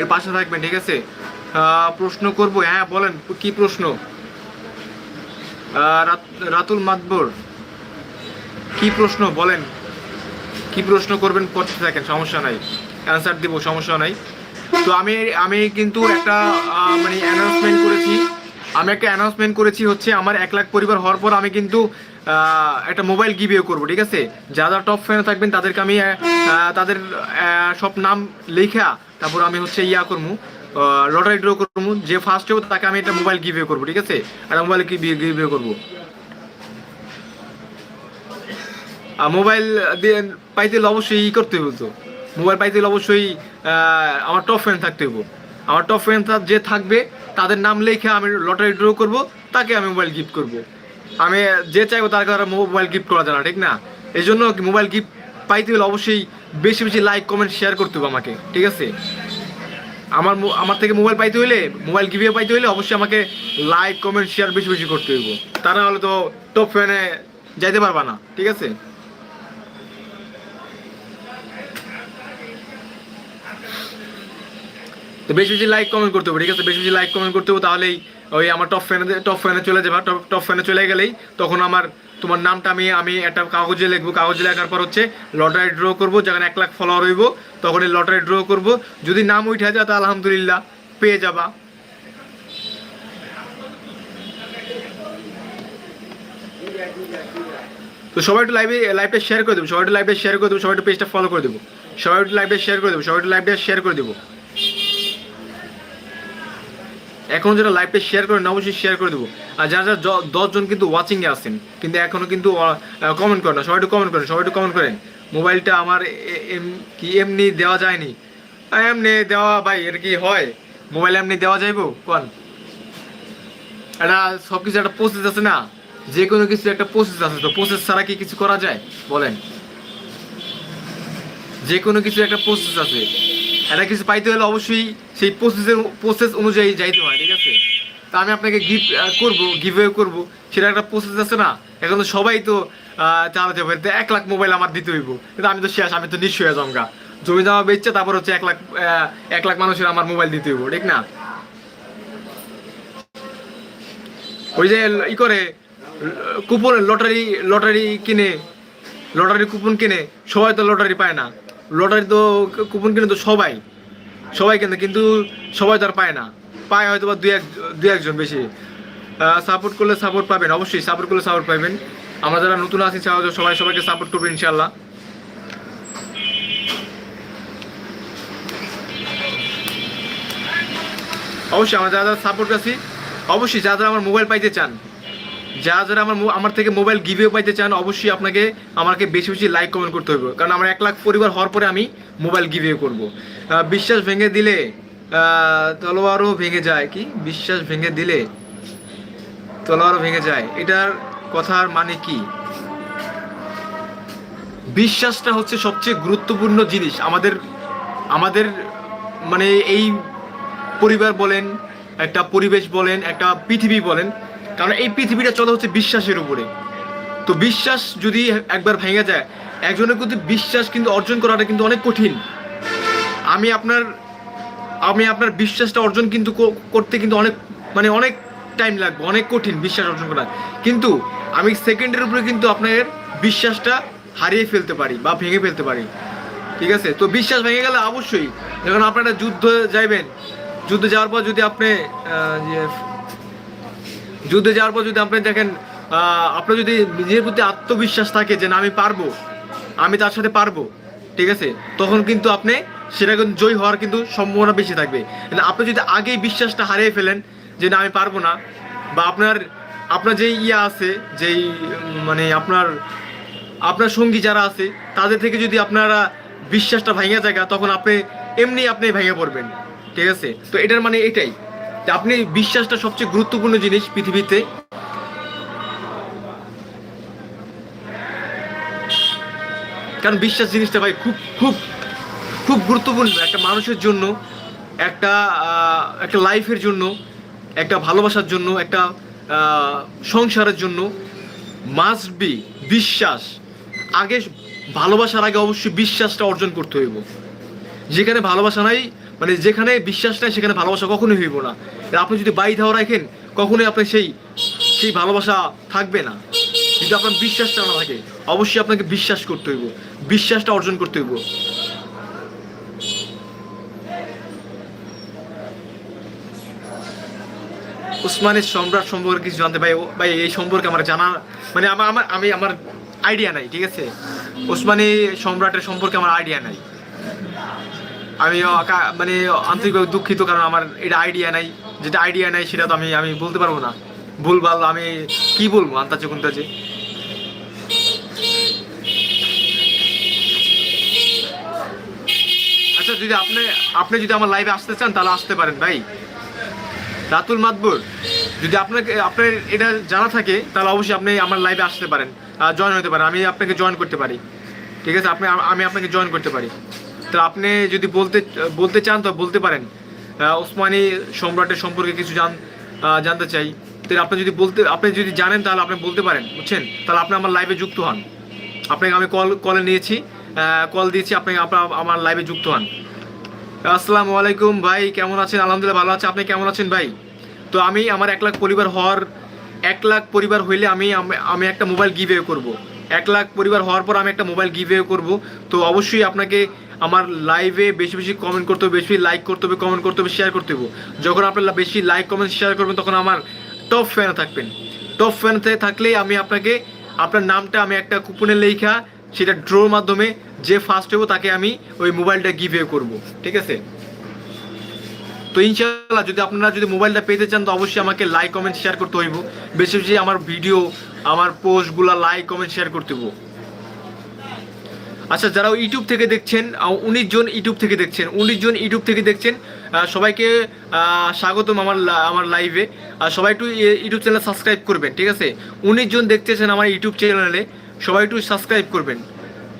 এর পাশে থাকবেন ঠিক আছে? প্রশ্ন করব হ্যাঁ বলেন, কি প্রশ্ন? রাতুল মাতবর, কি প্রশ্ন? বলেন, কি প্রশ্ন করবেন? করতে থাকেন সমস্যা নাই। অ্যান্সার দিব, সমস্যা নাই। তো আমি আমি কিন্তু একটা মানে অ্যানাউন্সমেন্ট করেছি। আমি একটা অ্যানাউন্সমেন্ট করেছি হচ্ছে, আমার এক লাখ পরিবার হওয়ার পর আমি কিন্তু একটা মোবাইল গিভিও করব, ঠিক আছে? যারা টপ ফ্যান থাকবেন, তাদেরকে আমি তাদের সব নাম লেখা তারপর আমি হচ্ছে ইয়া করব লটারি ড্র করব যে ফার্স্ট হবে তাকে আমি একটা মোবাইল গিভিও করব, ঠিক আছে? একটা মোবাইল গিভে করব। আর মোবাইল দিয়ে পাইতে হলে অবশ্যই ই করতে হইব তো। মোবাইল পাইতে হলে অবশ্যই আমার টপ ফ্রেন্ড থাকতে হইব। আমার টপ ফ্রেন্ড যে থাকবে, তাদের নাম লিখে আমি লটারি ড্র করব, তাকে আমি মোবাইল গিফট করব। আমি যে চাইব তার কাছে মোবাইল গিফট করা যায় না, ঠিক না? এই জন্য মোবাইল গিফট পাইতে হলে অবশ্যই বেশি বেশি লাইক কমেন্ট শেয়ার করতে হবে আমাকে, ঠিক আছে? আমার আমার থেকে মোবাইল পাইতে হইলে মোবাইল গিভিয়ে পাইতে হইলে, অবশ্যই আমাকে লাইক কমেন্ট শেয়ার বেশি বেশি করতে হইব। তা না হলে তো টপ ফ্যানে যাইতে পারবা না, ঠিক আছে? তো বেশি বেশি লাইক কমেন্ট করতে হবে, ঠিক আছে? বেশি বেশি লাইক কমেন্ট করতে হবে, তাহলেই ওই আমার টপ ফ্যানে টপ ফ্যানে চলে যাবে টপ টপ ফ্যানে চলে গেলেই তখন আমার তোমার নামটা আমি আমি একটা কাগজে লিখব, কাগজে লেখার পর হচ্ছে লটারি ড্র করব, যেখানে এক লাখ ফলোয়ার হইব তখন এই লটারি ড্র করব। যদি নাম উঠে যায় তা আলহামদুলিল্লাহ, পেয়ে যাবা। তো সবাই একটু লাইভে লাইভটা শেয়ার করে দেবো, সবাই একটু লাইভটা শেয়ার করে দেবো, সবাই একটু পেজটা ফলো করে দেবো। সবাই একটু লাইভটা শেয়ার করে দেবো, সবাই একটু লাইভটা শেয়ার করে দেবো। এখন যেটা লাইভটা শেয়ার করেন অবশ্যই শেয়ার করে দেবো। আর যারা যারা দশজন কিন্তু ওয়াচিংয়ে আছেন, কিন্তু এখনও কিন্তু কমেন্ট করেন না, সবাই একটু কমেন্ট করেন, সবাই একটু কমেন্ট করেন। মোবাইলটা আমার কি এমনি দেওয়া যায়নি। এমনি দেওয়া, ভাই এর কি হয়? মোবাইল এমনি দেওয়া যাইবো? কোন? এটা সব কিছু একটা প্রসেস আছে না? যে কোনো কিছু একটা প্রসেস আছে, তো প্রসেস ছাড়া কি কিছু করা যায়? বলেন। যে কোনো কিছু একটা প্রসেস আছে। একটা কিছু পাইতে হলে অবশ্যই সেই প্রসেসের প্রসেস অনুযায়ী যাইতে হয়, ঠিক আছে? তা আমি আপনাকে গিফট করব গিভ করব। সেটা একটা প্রসেস আছে না? এখন তো সবাই তো চালাতে পারে। এক লাখ মোবাইল আমার দিতে হইব। কিন্তু আমি তো শেষ, আমি তো হয়ে জমগা জমি জমা বেচছে, তারপর হচ্ছে এক লাখ এক লাখ মানুষের আমার মোবাইল দিতে হইব, ঠিক না? ওই যে ই করে কুপন লটারি লটারি কিনে লটারি কুপন কিনে, সবাই তো লটারি পায় না। লটারি তো কুপন কিনে তো সবাই সবাই কেনে, কিন্তু সবাই তো আর পায় না। পায় হয়তো বা দুই এক দুই একজন বেশি। সাপোর্ট করলে সাপোর্ট পাবেন, অবশ্যই সাপোর্ট করলে সাপোর্ট পাবেন আমরা যারা নতুন আছি সবাই- সবাই সবাইকে সাপোর্ট করবেন ইনশাল্লাহ অবশ্যই আমরা যারা যারা সাপোর্ট আছি অবশ্যই যারা আমার মোবাইল পাইতে চান যারা যারা আমার আমার থেকে মোবাইল গিভেও পাইতে চান, অবশ্যই আপনাকে, আমাকে বেশি বেশি লাইক কমেন্ট করতে হবে। কারণ আমার এক লাখ পরিবার হওয়ার পরে আমি মোবাইল গিভেও করব। বিশ্বাস ভেঙে দিলে তলোয়ারও ভেঙে যায়। কি? বিশ্বাস ভেঙে দিলে তলোয়ারও ভেঙে যায়। এটার কথার মানে কি? বিশ্বাসটা হচ্ছে সবচেয়ে গুরুত্বপূর্ণ জিনিস। আমাদের আমাদের মানে এই পরিবার বলেন, একটা পরিবেশ বলেন, একটা পৃথিবী বলেন কারণ এই পৃথিবীটা চলে হচ্ছে বিশ্বাসের উপরে। তো বিশ্বাস যদি একবার ভেঙে যায়, একজনের কিন্তু বিশ্বাস কিন্তু অর্জন করাটা কিন্তু অনেক কঠিন। আমি আপনার আমি আপনার বিশ্বাসটা অর্জন কিন্তু করতে কিন্তু অনেক মানে অনেক টাইম লাগবে, অনেক কঠিন বিশ্বাস অর্জন করা কিন্তু আমি সেকেন্ডের উপরে কিন্তু আপনার বিশ্বাসটা হারিয়ে ফেলতে পারি বা ভেঙে ফেলতে পারি। ঠিক আছে? তো বিশ্বাস ভেঙে গেলে অবশ্যই, যখন আপনারা যুদ্ধ যাইবেন, যুদ্ধে যাওয়ার পর যদি আপনি যুদ্ধে যাওয়ার পর যদি আপনি দেখেন আপনার যদি নিজের প্রতি আত্মবিশ্বাস থাকে যে না, আমি পারব, আমি তার সাথে পারব, ঠিক আছে? তখন কিন্তু আপনি সেটা কিন্তু জয় হওয়ার কিন্তু সম্ভাবনা বেশি থাকবে। আপনি যদি আগেই বিশ্বাসটা হারিয়ে ফেলেন যে না, আমি পারব না, বা আপনার আপনার যেই ইয়া আছে, যেই মানে আপনার আপনার সঙ্গী যারা আছে, তাদের থেকে যদি আপনারা বিশ্বাসটা ভেঙে যায়, তখন আপনি এমনি আপনি ভেঙে পড়বেন, ঠিক আছে? তো এটার মানে এটাই। আপনি বিশ্বাসটা সবচেয়ে গুরুত্বপূর্ণ জিনিস পৃথিবীতে। কারণ বিশ্বাস জিনিসটা ভাই খুব খুব খুব গুরুত্বপূর্ণ একটা মানুষের জন্য, একটা একটা লাইফের জন্য, একটা ভালোবাসার জন্য, একটা সংসারের জন্য মাস্ট বি বিশ্বাস। আগে ভালোবাসার আগে অবশ্যই বিশ্বাসটা অর্জন করতে হইব। যেখানে ভালোবাসা নাই মানে যেখানে বিশ্বাস নাই, সেখানে ভালোবাসা কখনোই হইব না। আপনি যদি বাই ধাওয়া রাখেন, কখনোই আপনি সেই সেই ভালোবাসা থাকবে না। যদি আপনার বিশ্বাসটা না থাকে, অবশ্যই আপনাকে বিশ্বাস করতে হইব। বিশ্বাসটা অর্জন করতে হইব। উসমানের সম্রাট সম্পর্কে কিছু জানতে ভাই ভাই, এই সম্পর্কে আমার জানা মানে আমার আমার, আমি, আমার আইডিয়া নাই, ঠিক আছে? উসমানী সম্রাটের সম্পর্কে আমার আইডিয়া নাই। আমি মানে আন্তরিকভাবে দুঃখিত কারণ আমার এটা আইডিয়া নাই। যেটা আইডিয়া নাই সেটা তো আমি আমি বলতে পারব না। ভুলভাল আমি কি বলব আন্তাজে কুন্তাজে আচ্ছা যদি আপনি আপনি যদি আমার লাইভে আসতে চান, তাহলে আসতে পারেন ভাই। রাতুল মাতবুর, যদি আপনাকে, আপনার এটা জানা থাকে, তাহলে অবশ্যই আপনি আমার লাইভে আসতে পারেন। জয়েন হতে পারেন। আমি আপনাকে জয়েন করতে পারি। ঠিক আছে? আপনি, আমি আপনাকে জয়েন করতে পারি। তো আপনি যদি বলতে বলতে চান তো বলতে পারেন। ওসমানী সম্রাটের সম্পর্কে কিছু জান জানতে চাই। তো আপনি যদি বলতে, আপনি যদি জানেন তাহলে আপনি বলতে পারেন, বুঝছেন? তাহলে আপনি আমার লাইভে যুক্ত হন। আপনাকে আমি কল কলে নিয়েছি। কল দিয়েছি, আপনি আপনার আমার লাইভে যুক্ত হন। আসসালামু আলাইকুম ভাই, কেমন আছেন? আলহামদুলিল্লাহ ভালো আছে। আপনি কেমন আছেন ভাই? তো আমি, আমার এক লাখ পরিবার হওয়ার, এক লাখ পরিবার হইলে আমি, আমি- আমি একটা মোবাইল গিভ করব। এক লাখ পরিবার হওয়ার পর আমি একটা মোবাইল গিভ করব। তো অবশ্যই আপনাকে আমার লাইভে বেশি বেশি কমেন্ট করতে হবে, বেশি লাইক করতে হবে কমেন্ট করতে হবে শেয়ার করতে হবে। যখন আপনারা বেশি লাইক কমেন্ট শেয়ার করবেন, তখন আমার টপ ফ্যান থাকবেন। টপ ফ্যান থাকলেই আমি আপনাকে, আপনার নামটা আমি একটা কুপনে লেখা সেটা ড্রোর মাধ্যমে যে ফার্স্ট হব তাকে আমি ওই মোবাইলটা গিভ করব, ঠিক আছে? তো ইনশাআল্লাহ যদি আপনারা যদি মোবাইলটা পেতে চান, তো অবশ্যই আমাকে লাইক কমেন্ট শেয়ার করতে হইব। বেশি বেশি আমার ভিডিও আমার পোস্টগুলো লাইক কমেন্ট শেয়ার করতে আচ্ছা যারা ইউটিউব থেকে দেখছেন উনিশ জন ইউটিউব থেকে দেখছেন, উনিশ জন ইউটিউব থেকে দেখছেন সবাইকে স্বাগতম আমার আমার লাইভে আর সবাই একটু ইউটিউব চ্যানেল সাবস্ক্রাইব করবেন, ঠিক আছে? উনিশ জন দেখতেছেন আমার ইউটিউব চ্যানেলে সবাই একটু সাবস্ক্রাইব করবেন।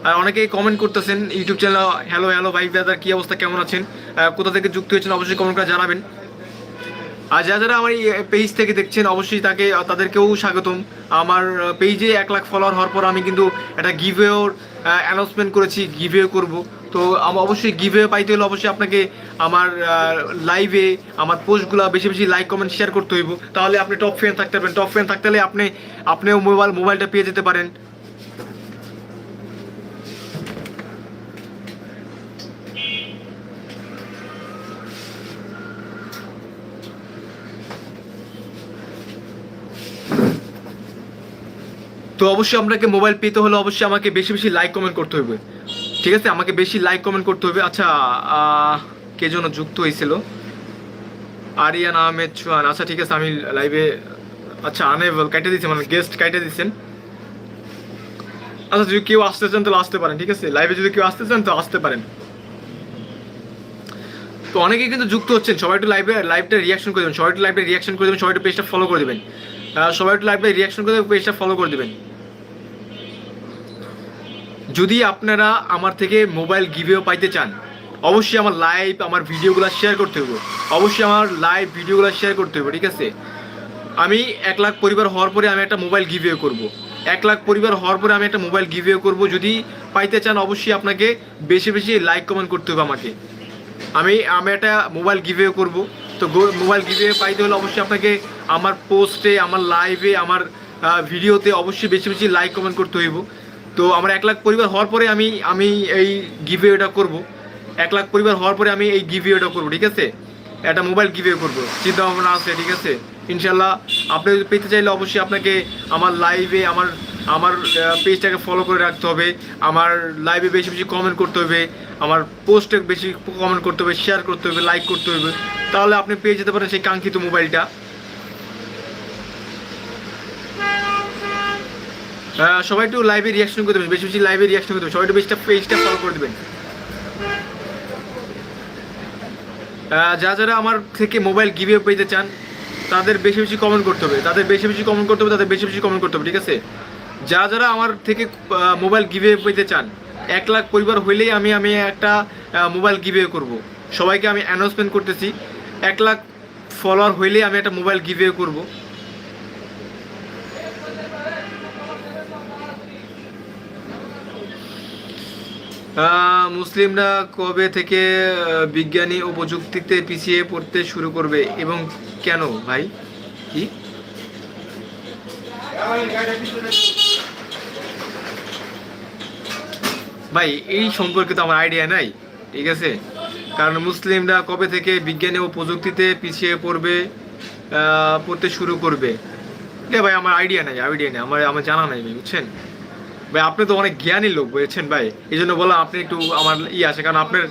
আর অনেকেই কমেন্ট করতেছেন, ইউটিউব চ্যানেল হ্যালো হ্যালো ভাই দাদা কী অবস্থা? কেমন আছেন? কোথা থেকে যুক্ত হয়েছেন? অবশ্যই কমেন্ট করে জানাবেন। আর যারা যারা আমার এই পেজ থেকে দেখছেন, অবশ্যই তাকে তাদেরকেও স্বাগতম। আমার পেজে এক লাখ ফলোয়ার হওয়ার পর আমি কিন্তু একটা গিভওয়ের অ্যানাউন্সমেন্ট করেছি গিভওয়ে করব। তো আমার অবশ্যই গিভওয়ে পাইতে হলে অবশ্যই আপনাকে আমার লাইভে আমার পোস্টগুলো বেশি বেশি লাইক কমেন্ট শেয়ার করতে হইব। তাহলে আপনি টপ ফ্যান থাকতে পারবেন। টপ ফ্যান থাকতে হলে আপনি, আপনিও মোবাইল মোবাইলটা পেয়ে যেতে পারেন। তো অবশ্যই আপনাকে মোবাইল পেতে হলে অবশ্যই আমাকে বেশি বেশি লাইক কমেন্ট করতে হবে ঠিক আছে? আমাকে বেশি লাইক কমেন্ট করতে হবে আচ্ছা কে যেন যুক্ত হয়েছিল আরিয়ান আহমেদ চুয়ান আচ্ছা ঠিক আছে, আমি লাইভে আচ্ছা আনেবল কাইটে দিচ্ছেন মানে গেস্ট কাইটে দিচ্ছেন আচ্ছা যদি কেউ আসতে চান, তাহলে আসতে পারেন, ঠিক আছে? লাইভে যদি কেউ আসতে চান, তো আসতে পারেন। তো অনেকেই কিন্তু যুক্ত হচ্ছেন। সবাই একটু লাইভে লাইভটা রিয়াকশন করে দেবেন। সবাই একটু লাইভে রিয়াকশন করে দেবেন, সবাই একটু পেজটা ফলো করে দেবেন। সবাই একটু লাইভে রিয়াকশন করে দেবেন পেজটা ফলো করে দেবেন। যদি আপনারা আমার থেকে মোবাইল গিভেও পাইতে চান, অবশ্যই আমার লাইভ, আমার ভিডিওগুলো শেয়ার করতে হবে অবশ্যই আমার লাইভ ভিডিওগুলো শেয়ার করতে হবে ঠিক আছে? আমি এক লাখ পরিবার হওয়ার পরে আমি একটা মোবাইল গিভওয়ে করব। এক লাখ পরিবার হওয়ার পরে আমি একটা মোবাইল গিভওয়ে করব। যদি পাইতে চান, অবশ্যই আপনাকে বেশি বেশি লাইক কমেন্ট করতে হবে আমাকে। আমি আমি একটা মোবাইল গিভওয়ে করব। তো মোবাইল গিভওয়ে পাইতে হলে অবশ্যই আপনাকে আমার পোস্টে আমার লাইভে আমার ভিডিওতে অবশ্যই বেশি বেশি লাইক কমেন্ট করতে হইব। তো আমার এক লাখ পরিবার হওয়ার পরে আমি আমি এই গিভওয়েটা করব। এক লাখ পরিবার হওয়ার পরে আমি এই গিভওয়েটা করব, ঠিক আছে? একটা মোবাইল গিভওয়ে করব। চিন্তা ভাবনা আছে, ঠিক আছে? ইনশাল্লাহ আপনি পেতে চাইলে অবশ্যই আপনাকে আমার লাইভে আমার আমার পেজটাকে ফলো করে রাখতে হবে। আমার লাইভে বেশি বেশি কমেন্ট করতে হবে। আমার পোস্টে বেশি কমেন্ট করতে হবে শেয়ার করতে হবে লাইক করতে হবে। তাহলে আপনি পেয়ে যেতে পারেন সেই কাঙ্ক্ষিত মোবাইলটা সবাই একটু লাইভে রিয়াকশন করে দেবেন বেশি বেশি লাইভে রিয়াকশন করে দেবেন সবাই একটু বেশিটা পেজটা ফলো করে দেবেন। যারা যারা আমার থেকে মোবাইল গিভে পেতে চান, তাদের বেশি বেশি কমেন্ট করতে হবে, তাদের বেশি বেশি কমেন্ট করতে হবে, তাদের বেশি বেশি কমেন্ট করতে হবে, ঠিক আছে? যা যারা আমার থেকে মোবাইল গিভে পেতে চান, এক লাখ পরিবার হইলেই আমি আমি একটা মোবাইল গিভে করব। সবাইকে আমি অ্যানাউন্সমেন্ট করতেছি, এক লাখ ফলোয়ার হইলেই আমি একটা মোবাইল গিভ গিভে করব। মুসলিমরা কবে থেকে বিজ্ঞানী ও প্রযুক্তিতে পিছিয়ে পড়তে শুরু করবে এবং কেন ভাই? কি? ভাই, এই সম্পর্কে তো আমার আইডিয়া নাই, ঠিক আছে? কারণ মুসলিমরা কবে থেকে বিজ্ঞানী ও প্রযুক্তিতে পিছিয়ে পড়বে পড়তে শুরু করবে? ভাই আমার আইডিয়া নাই আইডিয়া নেই, আমার আমার জানা নাই ভাই, বুঝছেন? ভাই, আপনি তো অনেক জ্ঞানী লোক, বুঝছেন ভাই? এই জন্য বললাম আপনি একটু আমার ই আছে, কারণ আপনার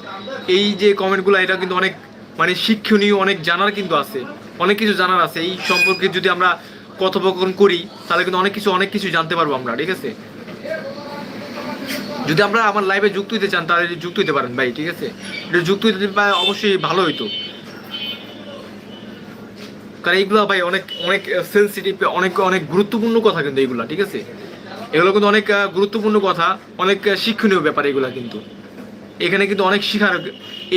এই যে কমেন্টগুলো এটা কিন্তু অনেক মানে শিক্ষণীয়, অনেক জানার কিন্তু আছে। অনেক কিছু জানার আছে। এই সম্পর্কে যদি আমরা কথোপকথন করি, তাহলে কিন্তু অনেক কিছু অনেক কিছু জানতে পারব আমরা, ঠিক আছে? যদি আমরা আমার লাইভে যুক্ত হইতে চান, তাহলে যুক্ত হইতে পারেন ভাই, ঠিক আছে? এটা যুক্ত হইতে অবশ্যই ভালো হইতো। কারণ এইগুলো ভাই, অনেক অনেক সেন্সিটিভ অনেক অনেক গুরুত্বপূর্ণ কথা কিন্তু এইগুলা, ঠিক আছে? এগুলো কিন্তু অনেক গুরুত্বপূর্ণ কথা, অনেক শিক্ষণীয় ব্যাপার এগুলা কিন্তু। এখানে কিন্তু অনেক শিখার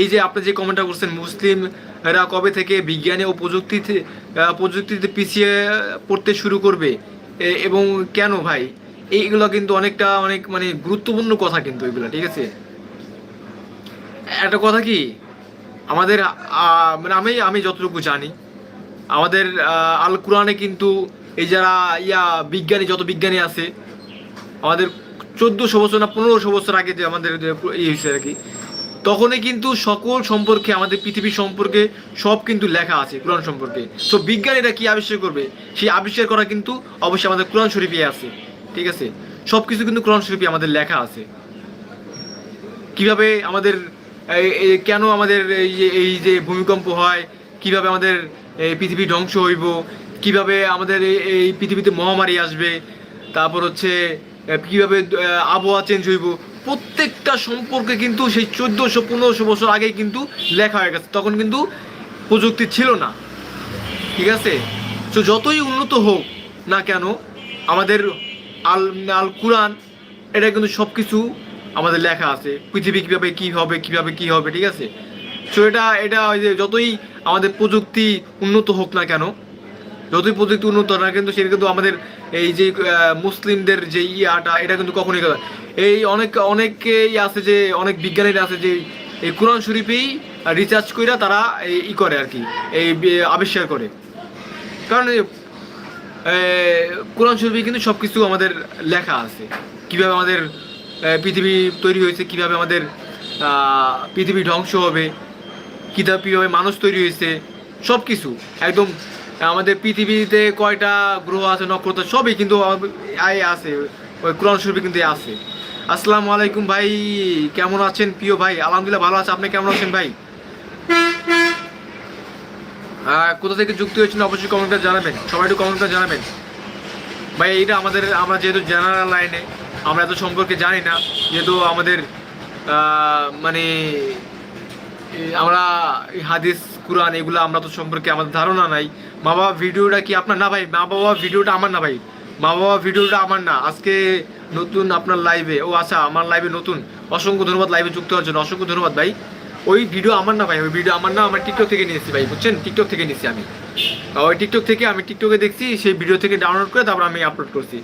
এই যে আপনি যে কমেন্টটা করছেন, মুসলিমরা কবে থেকে বিজ্ঞানে ও প্রযুক্তিতে প্রযুক্তিতে পিছিয়ে পড়তে শুরু করবে এবং কেন ভাই? এইগুলো কিন্তু অনেকটা, অনেক মানে গুরুত্বপূর্ণ কথা কিন্তু এগুলো, ঠিক আছে? একটা কথা কি? আমাদের মানে আমি আমি যতটুকু জানি, আমাদের আল কোরআনে কিন্তু এই যারা ইয়া বিজ্ঞানী, যত বিজ্ঞানী আছে আমাদের চোদ্দশো বছর না পনেরোশো বছর আগে যে আমাদের ইয়ে হয়েছে আর কি, তখনই কিন্তু সকল সম্পর্কে আমাদের পৃথিবী সম্পর্কে সব কিন্তু লেখা আছে কোরআন সম্পর্কে। তো বিজ্ঞানীরা কি আবিষ্কার করবে? সেই আবিষ্কার করা কিন্তু অবশ্যই আমাদের কোরআন শরীফে আছে, ঠিক আছে? সব কিছু কিন্তু কোরআন শরীফে আমাদের লেখা আছে। কীভাবে আমাদের কেন আমাদের এই যে ভূমিকম্প হয়, কীভাবে আমাদের, এই পৃথিবী ধ্বংস হইব, কীভাবে আমাদের এই- পৃথিবীতে মহামারী আসবে, তারপর হচ্ছে কীভাবে আবহাওয়া চেঞ্জ হইব? প্রত্যেকটা সম্পর্কে কিন্তু সেই চোদ্দোশো, পনেরোশো বছর আগে কিন্তু লেখা হয়ে গেছে। তখন কিন্তু প্রযুক্তি ছিল না। ঠিক আছে? তো যতই উন্নত হোক না কেন, আমাদের আল আল কোরআন, এটা কিন্তু সব কিছু আমাদের লেখা আছে। পৃথিবী কীভাবে কী হবে, কীভাবে কী হবে, ঠিক আছে? তো এটা এটা ওই যে যতই আমাদের প্রযুক্তি উন্নত হোক না কেন যতই প্রযুক্তি উন্নত না কিন্তু সেটা কিন্তু আমাদের এই যে মুসলিমদের যে ইয়াটা, এটা কিন্তু কখনোই কথা- এই অনেক, অনেকেই আছে যে, অনেক বিজ্ঞানীরা আছে যে, এই কোরআন শরীফেই রিচার্জ কইরা তারা এই ই করে আর কি, এই আবিষ্কার করে। কারণ কোরআন শরীফে কিন্তু সব কিছু আমাদের লেখা আছে। কীভাবে আমাদের পৃথিবী তৈরি হয়েছে, কীভাবে আমাদের পৃথিবী ধ্বংস হবে কীভাবে মানুষ তৈরি হয়েছে সব কিছু একদম আমাদের পৃথিবীতে কয়টা গ্রহ আছে, নক্ষত্র, সবই কিন্তু আয় আছে, ওই কোরআন শরীফে কিন্তু আছে। আসসালামু আলাইকুম ভাই, কেমন আছেন? প্রিয় ভাই, আলহামদুলিল্লাহ ভালো আছে। আপনি কেমন আছেন ভাই? কোথা থেকে যুক্ত হয়েছেন অবশ্যই কমেন্টটা জানাবেন। সবাই একটু কমেন্টটা জানাবেন। ভাই, এইটা আমাদের, আমরা যেহেতু জেনারেল লাইনে আমরা এত সম্পর্কে জানি না, যেহেতু আমাদের মানে আমরা হাদিস কোরআন, এগুলো আমরা তো সম্পর্কে আমাদের ধারণা নাই। মা বাবা ভিডিওটা কি আপনার? না ভাই মা বাবা ভিডিওটা আমার না ভাই। মা বাবা ভিডিওটা আমার না। আজকে নতুন আপনার লাইভে ও আচ্ছা আমার লাইভে নতুন। অসংখ্য ধন্যবাদ লাইভে যুক্ত হওয়ার জন্য, অসংখ্য ধন্যবাদ ভাই। ওই ভিডিও আমার না ভাই, ওই ভিডিও আমার না, আমার টিকটক থেকে নিয়েছি ভাই, বুঝছেন? টিকটক থেকে নিয়েছি আমি। ওই টিকটক থেকে আমি টিকটকে দেখছি, সেই ভিডিও থেকে ডাউনলোড করে তারপর আমি আপলোড করছি।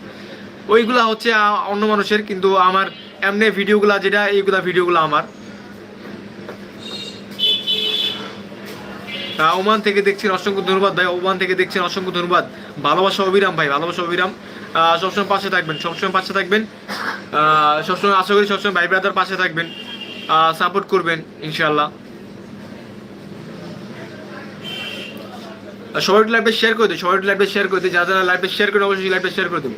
ওইগুলা হচ্ছে অন্য মানুষের, কিন্তু আমার এমনি ভিডিওগুলা যেটা, এইগুলা ভিডিওগুলো আমার। ওমান থেকে দেখছেন অসংখ্য ধন্যবাদ। ভাই, ওমান থেকে দেখছেন অসংখ্য ধন্যবাদ। ভালোবাসা অবিরাম, ভাই, ভালোবাসা অবিরাম। সবসময় পাশে থাকবেন, সবসময় পাশে থাকবেন। সবসময় আশা করি সবসময় ভাই ব্রাদার পাশে থাকবেন। সাপোর্ট করবেন ইনশাল্লাহ সবাই লাইভে শেয়ার করে দিই সবাই লাইভে শেয়ার করে দিই যারা যারা লাইভে শেয়ার করে অবশ্যই লাইভে শেয়ার করে দেবো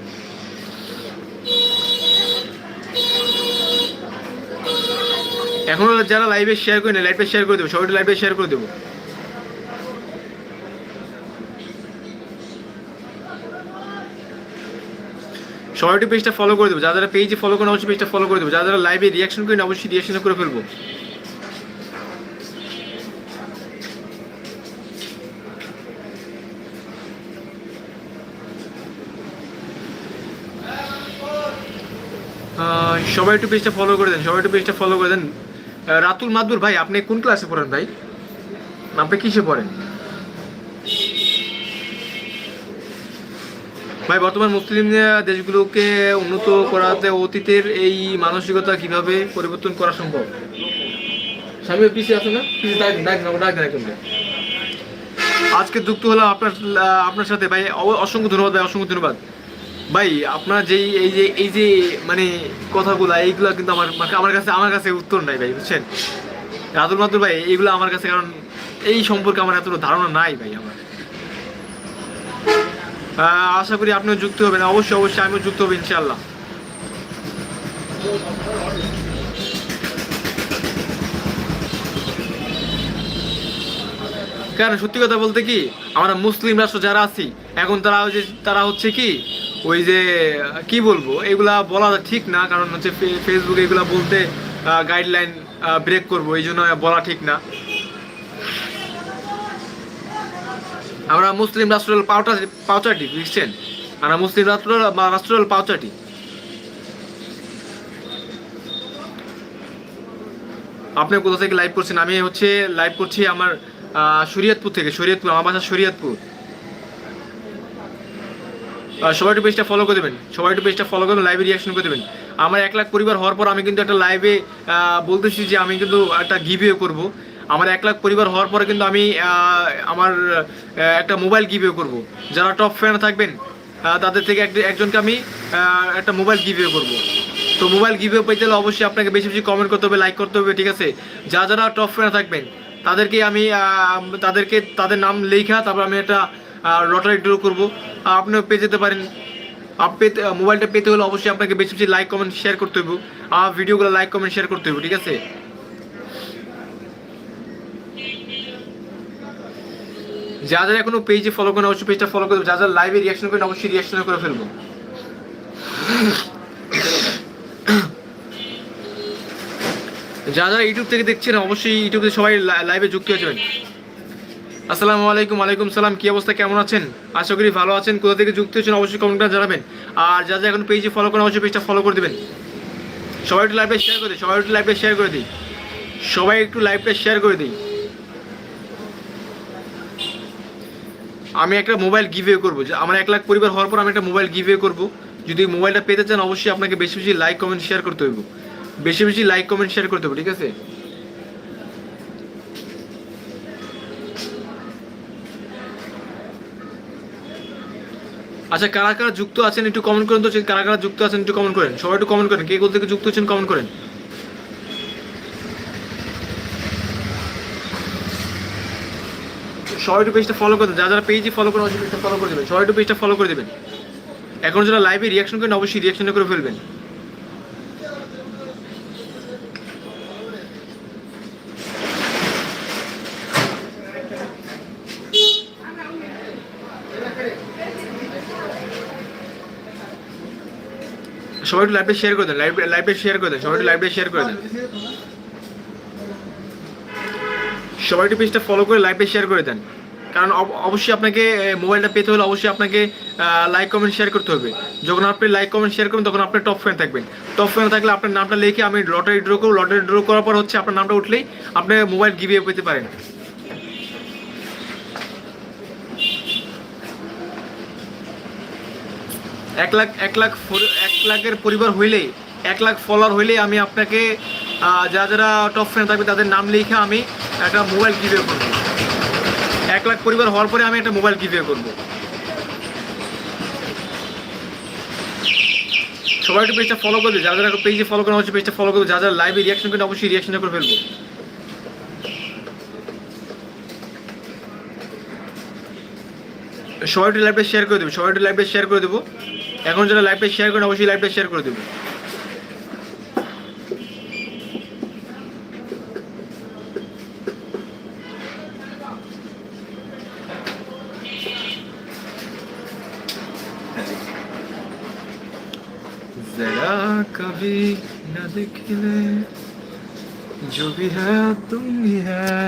এখনও যারা লাইভে শেয়ার করে নেই লাইভে শেয়ার করে দেবো, সবাই লাইভে শেয়ার করে দেবো। সবাই একটু পেজটা ফলো করে দেবো। যারা যারা পেজে ফলো করে অবশ্যই পেজটা ফলো করে দেবো। যারা যারা লাইভে রিয়াকশন করেন, অবশ্যই রিয়াকশন করে ফেলব। সবাই একটু পেজটা ফলো করে দেন, সবাই একটু পেজটা ফলো করে দেন। রাতুল মাদুর ভাই, আপনি কোন ক্লাসে পড়েন ভাই? আপনি কিসে পড়েন? ভাই, বর্তমান মুসলিম দেশগুলোকে উন্নত করাতে অতীতের এই মানসিকতা কীভাবে পরিবর্তন করা সম্ভব? স্বামী পিছিয়ে আছে না? পিছিয়ে ডাক ডাক ডাক ডাক আজকে যুক্ত হলাম আপনার আপনার সাথে। ভাই অসংখ্য ধন্যবাদ, ভাই, অসংখ্য ধন্যবাদ। ভাই, আপনার যেই, এই যে এই যে মানে কথাগুলো, এইগুলো কিন্তু আমার আমার কাছে আমার কাছে উত্তর নাই, ভাই, বুঝছেন? রাতুল মাতুল, ভাই, এইগুলো আমার কাছে, কারণ এই সম্পর্কে আমার এতটা ধারণা নাই, ভাই, আমার। আশা করি আপনিও যুক্ত হবেন। অবশ্যই অবশ্যই আমিও যুক্ত হব ইনশাল্লাহ কারণ সত্যি কথা বলতে কি, আমরা মুসলিম রাষ্ট্র যারা আছি, এখন তারা ওই যে, তারা হচ্ছে কি, ওই যে, কি বলব, এগুলা বলা ঠিক না, কারণ হচ্ছে ফেসবুকে এগুলা বলতে গাইডলাইন ব্রেক করব, এই জন্য বলা ঠিক না। আমরা মুসলিম রাষ্ট্র পাউটা পাউচাটি বুঝছেন? আমরা মুসলিম রাষ্ট্র বা রাষ্ট্র পাউচাটি আপনি কোথা থেকে লাইভ করছেন? আমি হচ্ছে লাইভ করছি আমার শরীয়তপুর থেকে, শরীয়তপুর, আমার বাসা শরীয়তপুর। সবাই একটু পেজটা ফলো করে দেবেন। সবাই একটু পেজটা ফলো করবেন লাইভে রিয়াকশন করে দেবেন। আমার এক লাখ পরিবার হওয়ার পর আমি কিন্তু একটা লাইভে বলতেছি যে আমি কিন্তু একটা গিভিও করব। আমার এক লাখ পরিবার হওয়ার পরে কিন্তু আমি আমার একটা মোবাইল গিভিও করব। যারা টপ ফ্যান থাকবেন তাদের থেকে এক- একজনকে আমি একটা মোবাইল গিভিও করব। তো মোবাইল গিভিও পেতে হলে অবশ্যই আপনাকে বেশি বেশি কমেন্ট করতে হবে লাইক করতে হবে, ঠিক আছে? যা, যারা টপ ফ্যান থাকবেন, তাদেরকে আমি তাদেরকে, তাদের নাম লেখা, তারপর আমি একটা লটারি ড্র করব। আপনিও পেয়ে যেতে পারেন। পেতে মোবাইলটা পেতে হলে অবশ্যই আপনাকে বেশি বেশি লাইক কমেন্ট শেয়ার করতে হবে আর ভিডিওগুলো লাইক কমেন্ট শেয়ার করতে হবে ঠিক আছে? যা যারা এখনও পেজে ফলো করেন অবশ্যই পেজটা ফলো করে। যা যারা লাইভে রিয়াকশন করেন অবশ্যই রিয়াকশন করে ফেলব। যা যারা ইউটিউব থেকে দেখছেন, অবশ্যই ইউটিউবে সবাই লাইভে যুক্ত হয়ে যাবেন। আসসালামু আলাইকুম, ওয়ালাইকুম সালাম, কি অবস্থা, কেমন আছেন? আশা করি ভালো আছেন, কোথা থেকে যুক্ত হয়েছেন, অবশ্যই কমেন্টটা জানাবেন। আর যা যা এখন পেজে ফলো করেন অবশ্যই পেজটা ফলো করে দেবেন। সবাই একটু লাইভটা শেয়ার করে দিই, সবাই একটু লাইভটা শেয়ার করে দিই। সবাই একটু লাইভটা শেয়ার করে দিই। আমি একটা মোবাইল গিভে করব। যে আমার এক লাখ পরিবার হওয়ার পর আমি একটা মোবাইল গিভে করব। যদি মোবাইলটা পেতে চান, অবশ্যই আপনাকে বেশি বেশি লাইক কমেন্ট শেয়ার করতে হইব। বেশি বেশি লাইক কমেন্ট শেয়ার করতে হবে ঠিক আছে? আচ্ছা কারা কারা যুক্ত আছেন একটু কমেন্ট করেন তো। কারা কারা যুক্ত আছেন একটু কমেন্ট করেন। সবাই একটু কমেন্ট করেন। কে কোথা থেকে যুক্ত হচ্ছেন কমেন্ট করেন। একটু পেজটা ফলো করে দেন যারা যারা পেজে ফলো করেন, অবশ্যই পেজটা ফলো করে দেবেন। একটু পেজটা ফলো করে দেবেন। এখন যারা লাইভে রিয়াকশন করেন, অবশ্যই রিয়াকশন করে ফেলবেন। সবাই লাইভে শেয়ার করে দেন লাইভ লাইভে শেয়ার করে দেন, সবাই লাইভে শেয়ার করে দেন। সবাই একটু পেজটা ফলো করে লাইভে শেয়ার করে দেন। কারণ অব- অবশ্যই আপনাকে মোবাইলটা পেতে হলে অবশ্যই আপনাকে লাইক কমেন্ট শেয়ার করতে হবে। যখন আপনি লাইক কমেন্ট শেয়ার করবেন, তখন আপনি টপ ফ্যান থাকবেন। টপ ফ্যান থাকলে আপনার নামটা লিখে আমি লটারি ড্র করব। লটারি ড্র করার পর হচ্ছে আপনার নামটা উঠলেই আপনি মোবাইল গিভে পেতে পারেন। এক লাখ এক লাখ এক লাখের পরিবার হইলেই, এক লাখ ফলোয়ার হইলেই আমি আপনাকে যারা যারা টপ ফ্যান থাকবে, তাদের নাম লিখে আমি একটা মোবাইল গিভে করব। এক লাখ পরিবার হওয়ার পরে আমি একটা মোবাইল গিভে করব। সবাই একটু পেজটা ফলো করবে যারা যারা পেজে ফলো করেন অবশ্যই পেজটা ফলো করবে যারা যারা লাইভে রিয়াকশন করেন অবশ্যই রিয়াকশন করে ফেলব। সবাই একটু লাইভটা শেয়ার করে দেবো সবাই একটু লাইভটা শেয়ার করে দেবো। এখন যারা লাইভটা শেয়ার করেন, অবশ্যই লাইভটা শেয়ার করে দেবো। न दिखने जो भी है तुम ही है।